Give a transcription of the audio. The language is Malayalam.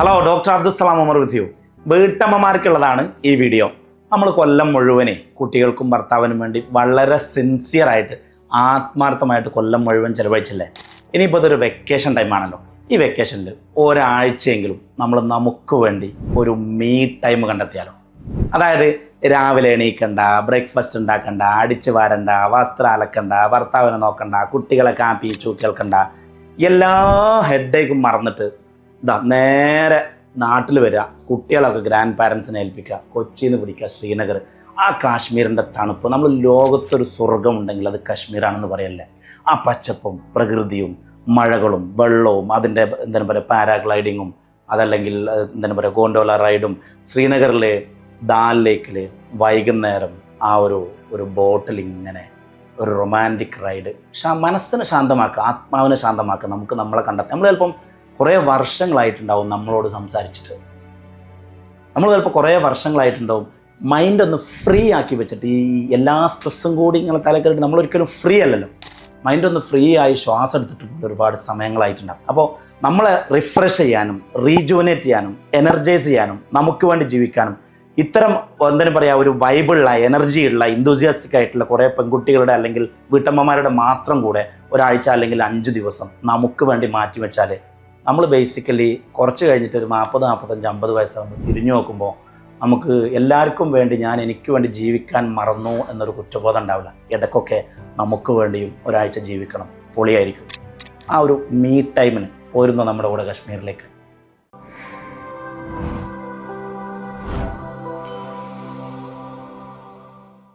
ഹലോ ഡോക്ടർ അബ്ദുസ്സലാം ഉമർ വിധിയു വീട്ടമ്മമാർക്കുള്ളതാണ് ഈ വീഡിയോ നമ്മൾ കൊല്ലം മുഴുവനെ കുട്ടികൾക്കും ഭർത്താവിനും വേണ്ടി വളരെ സിൻസിയറായിട്ട് ആത്മാർത്ഥമായിട്ട് കൊല്ലം മുഴുവൻ ചിലവഴിച്ചല്ലേ? ഇനിയിപ്പോൾ ഇതൊരു വെക്കേഷൻ ടൈമാണല്ലോ ഈ വെക്കേഷനിൽ ഒരാഴ്ചയെങ്കിലും നമ്മൾ നമുക്ക് വേണ്ടി ഒരു മീ ടൈം കണ്ടെത്തിയാലോ? അതായത് രാവിലെ എണീക്കണ്ട ബ്രേക്ക്ഫാസ്റ്റ് ഉണ്ടാക്കണ്ട അടിച്ചു വാരണ്ട വസ്ത്രം അലക്കണ്ട ഭർത്താവിനെ നോക്കണ്ട കുട്ടികളെ കാപ്പി ചൂ കേൾക്കണ്ട എല്ലാ ഹെഡേക്കും മറന്നിട്ട് ഇതാ നേരെ നാട്ടിൽ വരിക കുട്ടികളൊക്കെ ഗ്രാൻഡ് പാരൻസിനെ ഏൽപ്പിക്കുക. കൊച്ചിയിൽ നിന്ന് പിടിക്കുക ശ്രീനഗർ. ആ കാശ്മീരിന്റെ തണുപ്പ്. നമ്മൾ ലോകത്തൊരു സ്വർഗം ഉണ്ടെങ്കിൽ അത് കാശ്മീരാണെന്ന് പറയല്ലേ? ആ പച്ചപ്പും പ്രകൃതിയും മഴകളും വെള്ളവും അതിന്റെ എന്താണ് പറയുക പാരാഗ്ലൈഡിങ്ങും അതല്ലെങ്കിൽ എന്താണ് പറയുക ഗോണ്ടോല റൈഡും ശ്രീനഗറിലെ ദാൽ ലേക്കിൽ വൈകുന്നേരം ആ ഒരു ഒരു ബോട്ടിൽ ഇങ്ങനെ ഒരു റൊമാന്റിക് റൈഡ്. മനസ്സിനെ ശാന്തമാക്കുക ആത്മാവിനെ ശാന്തമാക്കുക നമുക്ക് നമ്മളെ കണ്ടെത്താം. നമ്മൾ ചിലപ്പം കുറേ വർഷങ്ങളായിട്ടുണ്ടാവും നമ്മളോട് സംസാരിച്ചിട്ട്. നമ്മൾ ചിലപ്പോൾ കുറേ വർഷങ്ങളായിട്ടുണ്ടാവും. മൈൻഡ് ഒന്ന് ഫ്രീ ആക്കി വെച്ചിട്ട് ഈ എല്ലാ സ്ട്രെസ്സും കൂടി ഇങ്ങനെ തലക്കെട്ട് നമ്മളൊരിക്കലും ഫ്രീ അല്ലല്ലോ. മൈൻഡ് ഒന്ന് ഫ്രീ ആയി ശ്വാസം എടുത്തിട്ട് ഒരുപാട് സമയങ്ങളായിട്ടുണ്ടാവും. അപ്പോൾ നമ്മളെ റിഫ്രഷ് ചെയ്യാനും റീജുവനേറ്റ് ചെയ്യാനും എനർജൈസ് ചെയ്യാനും നമുക്ക് വേണ്ടി ജീവിക്കാനും ഇത്തരം എന്തിനു പറയുക ഒരു വൈബിളുള്ള എനർജി ഉള്ള ഇന്തൂസിയാസ്റ്റിക് ആയിട്ടുള്ള കുറേ പെൺകുട്ടികളുടെ അല്ലെങ്കിൽ വീട്ടമ്മമാരുടെ മാത്രം കൂടെ ഒരാഴ്ച അല്ലെങ്കിൽ അഞ്ച് ദിവസം നമുക്ക് വേണ്ടി മാറ്റി വെച്ചാൽ നമ്മൾ ബേസിക്കലി കുറച്ച് കഴിഞ്ഞിട്ട് ഒരു നാൽപ്പത് നാൽപ്പത്തഞ്ച് അമ്പത് വയസ്സാകുമ്പോൾ തിരിഞ്ഞു നോക്കുമ്പോൾ നമുക്ക് എല്ലാവർക്കും വേണ്ടി ഞാൻ എനിക്ക് വേണ്ടി ജീവിക്കാൻ മറന്നു എന്നൊരു കുറ്റബോധം ഉണ്ടാവില്ല. ഇടയ്ക്കൊക്കെ നമുക്ക് വേണ്ടിയും ഒരാഴ്ച ജീവിക്കണം. പൊളിയായിരിക്കും. ആ ഒരു മീ ടൈമിന് പോരുന്നു നമ്മുടെ കൂടെ കാശ്മീരിലേക്ക്.